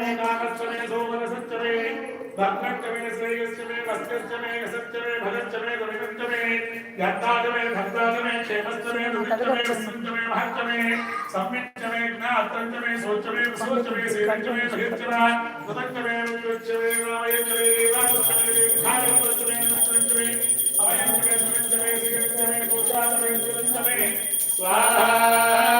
मे कामश्च मे सोमरसश्च मे भग्नश्च मे श्रेयश्च मे वस्त्रश्च मे यशश्च मे भगश्च मे गुणश्च मे यत्ताच मे भक्ताच मे क्षेमश्च मे दुःखश्च मे विष्णुश्च मे महश्च मे सम्यक्च मे ज्ञातञ्च मे सोच मे विसोच मे सेनञ्च मे भगश्च मे कृतञ्च मे रुद्रश्च मे रामयश्च मे देवाश्च मे देवभागवश्च मे नश्च मे अवयश्च मे सुनश्च मे श्रीयश्च मे कोशाश्च मे सुनश्च मे स्वाहा।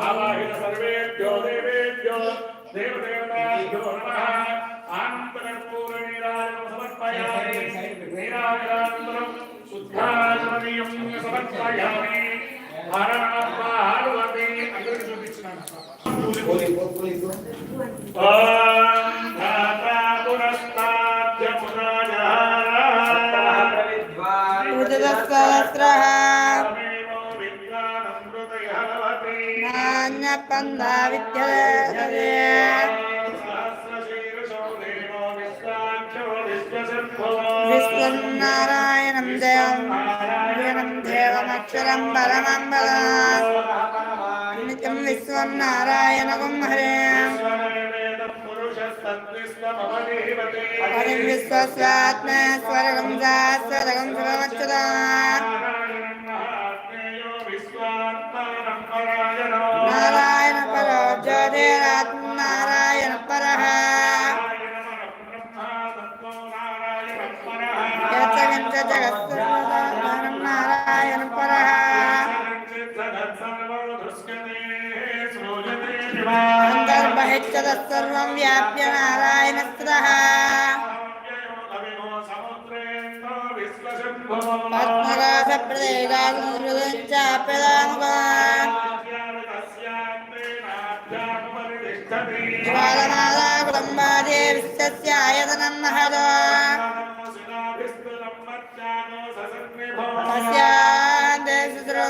ఆవాహిత సర్వేభ్యో దేవేభ్యో దేవదేవతాభ్యో నమః. ఆనందకర్పూర నీరాజనం సమర్పయామి. నీరాజనానంతరం శుద్ధాచమనీయం సమర్పయామి. అందరికీ చూపించినాను. నాణ్యపందా విద్యతే సహస్రశీర్షో దేవో విశ్వాక్షో విశ్వశంభో విశ్వన్నారాయణం దేవం దేవం దేవమక్షరం పరమం పదం నిత్యం విశ్వం నారాయణకం హరేం అంతర్బహిశ్చద సర్వం వ్యాప్య నారాయణ స్థితః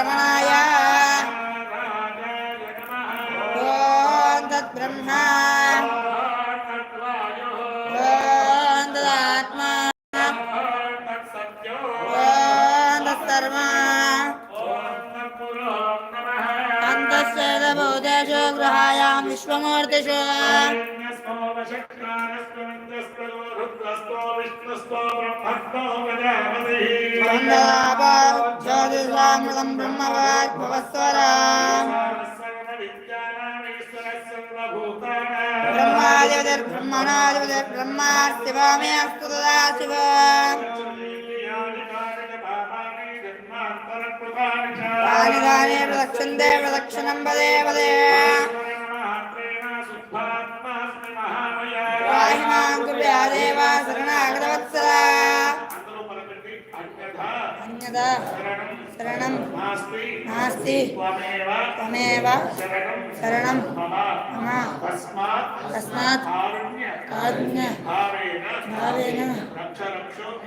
వై శ్రమణాయ ఓం తద్బ్రహ్మ ఓం తదాత్మా ఓం తత్సర్వా అంతఃసేదభూతేషు గృహాయాం విశ్వమూర్తిషు శివామే అస్తు తదా శివ శ్రీయాని కారక పాపాని జన్మాంతర కృపాని చ కాని దేవాలయ ప్రదక్షిణే ప్రదక్షిణం పదే పదే రాహిమాం అన్యద శరణం. నాస్తి. త్వమేవ. శరణం. మమ. తస్మాత్. తస్మాత్. కారుణ్య. భావేన.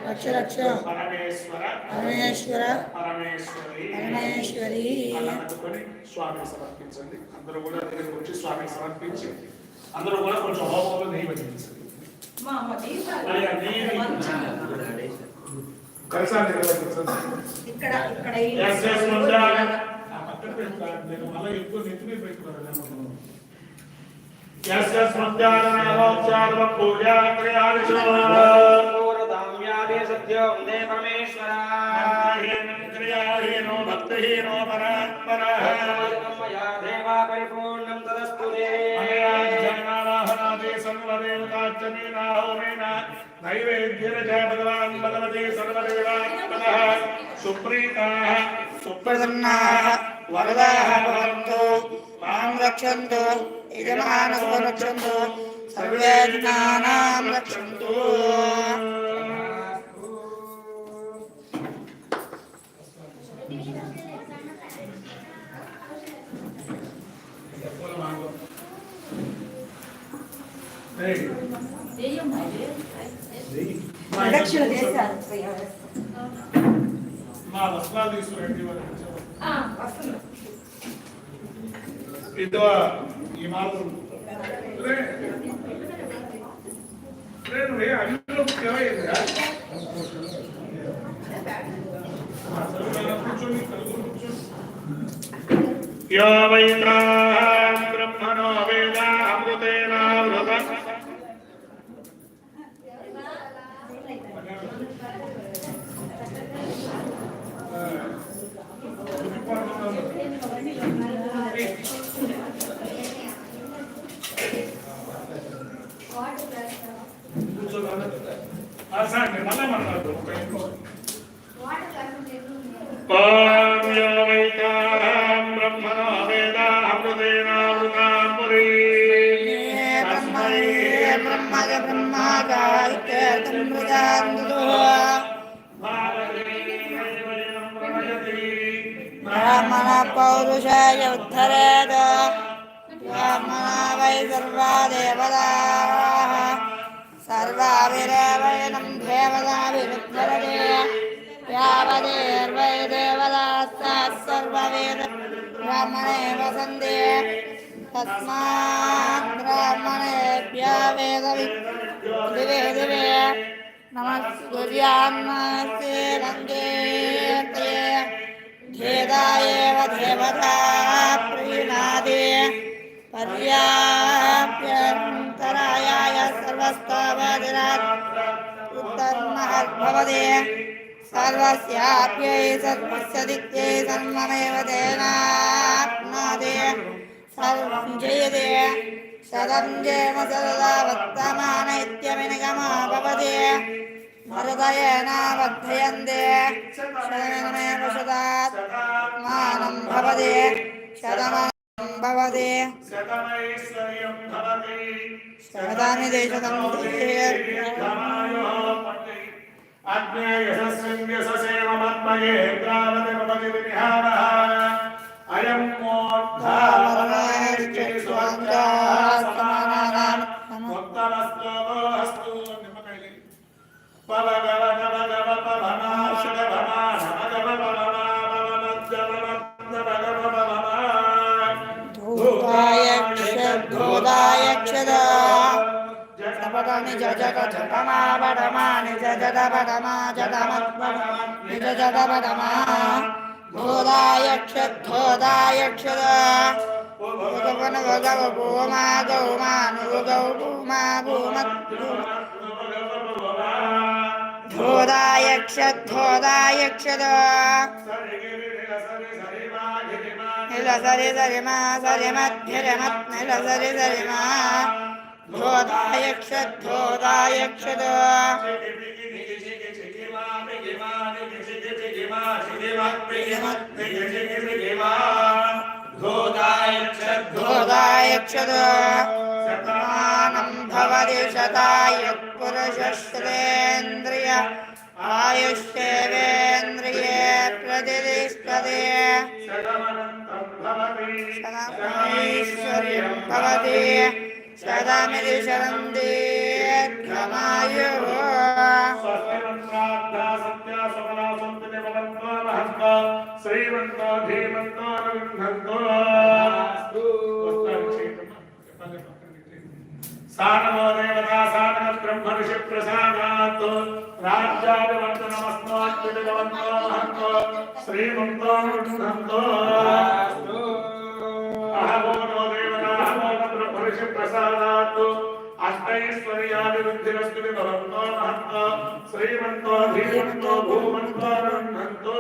రక్ష రక్షో. పరమేశ్వర. పరమేశ్వర. స్వామికి సమర్పించండి. అందరూ కూడా దగ్గరికి వచ్చి స్వామికి సమర్పించి అందరూ కూడా కొంచెం హోమంలో నెయ్యి పెట్టించండి కలసాన్ని నిర్వహించండి ఇక్కడ ఇక్కడ Yes, yes, ఉండాలి. ఆ పక్కన పెట్టుకోవాలి. నేను మళ్ళీ ఎక్కువ నెత్తి మీద పెట్టుకోవాలి క్రియాహీనో భక్తిహీనో. మయాజ్ఞానావాహనాది సర్వదేవతార్చనీనాహోమేన నైవేద్యేన చ భగవాన్ భగవతే సర్వదేవాత్మనః సుప్రీతాః సుప్రసన్నాః వరదాః భవంతు మాం రక్షంతు యజమానో రక్షంతు సర్వే జ్ఞానాం రక్షంతు Hey. ప్రదక్షిణ చేశారు. మా. వస్తుంది ఇదో ఈ మార్గం రే ब्रह्मज ब्रह्मकान्तुब्राह्मण पौरुषाय उद्धरेण ब्राह्मणा वै सर्वा देवताः सर्वाभिरेवयनं देवताभिरुद्धरणे यावदेर्वै देवतास्ताः सर्ववेद ब्राह्मणे वसन्ति దేవతాస్తాः సర్వవేద బ్రాహ్మణే వసంతే తస్మాత్ బ్రాహ్మణేభ్య వేద దివే దివే నమస్కూర్యాన్నస్తే రంగే भेदायेव देवता प्रीणादि पर्याप्यन्तरायाय सर्वस्तावदिरात् उत्तर्महद्भवति सर्वस्याप्यै सर्वस्य दिक्यै सर्वमेव तेनाप्नोति సంజయతే సదంజేమ సదా వర్తమాన ఇత్యమినిగమా భవతి మరుదయేనావర్ధయంతే శతమేషదాత్ మానం భవతి శతమానం భవతి శతమిదే శతం జగదమ జగమ నిజ జగమ भूदायक्षोदाय भगवन भगव भूमा गौमानुगौ भूमा भूमत् धोदायक्षोदायक्षद सरि सरि मा सरि मद्भिरमत् निल सरि सरि मा धोदायक्षोदायक्षद गोदायक्षद शतानं पुरुषश्रेन्द्रिय आयुष्येवेन्द्रिये प्रतिष्ठते भवति శ్రీమంతో ధీమంతో అనుగంధంతో సానవో దేవతా సానవ బ్రహ్మ ఋషి ప్రసాదాత్ రాజ్యాభివర్తనమస్మాత్విదవంతో మహంతో శ్రీమంతో అనుగంధంతో అహమో నో దేవతా అహమో బ్రహ్మ ఋషి ప్రసాదాత్ అష్టైశ్వర్యాభివృద్ధిరస్తు భవంతో మహంతో శ్రీమంతో ధీమంతో భూమంతో అనుగంధంతో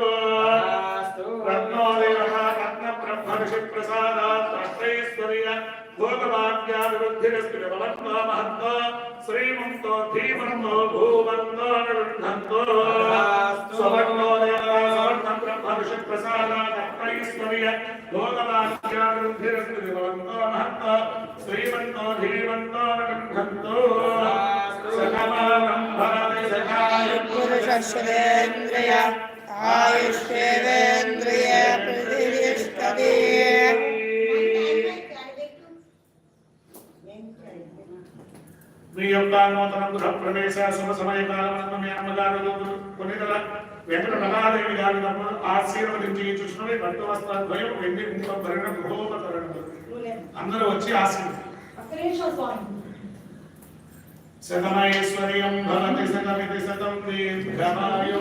రత్నోదయ రత్న బ్రహ్మ ఋషి ప్రసాదాత్ అష్టైశ్వర్య భోగవాక్యాభివృద్ధిరస్మిన బలత్వా మహత్వ శ్రీమంతో ధీమన్నో భూమన్నో నిరుద్ధంతో స్వర్ణోదయ స్వర్ణ బ్రహ్మ ఋషి ప్రసాదాత్ అష్టైశ్వర్య భోగవాక్యాభివృద్ధిరస్మిన బలత్వా మహత్వ శ్రీమంతో ధీమన్నో నిరుద్ధంతో సకమానం భరతి సకాయ పురుష శురేంద్రియ आयुष्येवेन्द्रिये प्रतिष्ठते మీ యొక్క నూతన గృహ ప్రవేశ శుభ సమయ కాలమందు మీ అమ్మగారు కొనిదల వెంకట మహాదేవి గారి నమ్మ ఆశీర్వదించి చూసినవి భక్త వస్త్రద్వయం వెండి కుంకుమ భరణ గృహోపకరణలు అందరూ వచ్చి ఆశీర్వదించారు ఒక్క నిమిషం స్వామి శతమైశ్వర్యం భవతి శతమితి శతం దీర్ఘమాయు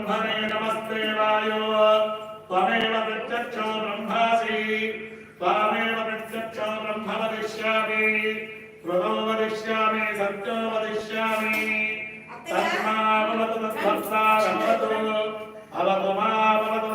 బ్రహ్మణే నమస్తే వాయో త్వమేవ ప్రత్యక్షో బ్రహ్మాసి త్వమేవ ప్రత్యక్షో బ్రహ్మ వదిష్యామి కృతో వదిష్యామి సత్యో వదిష్యామి తస్మావతు తత్వత్సారమవతు అవతు మావతు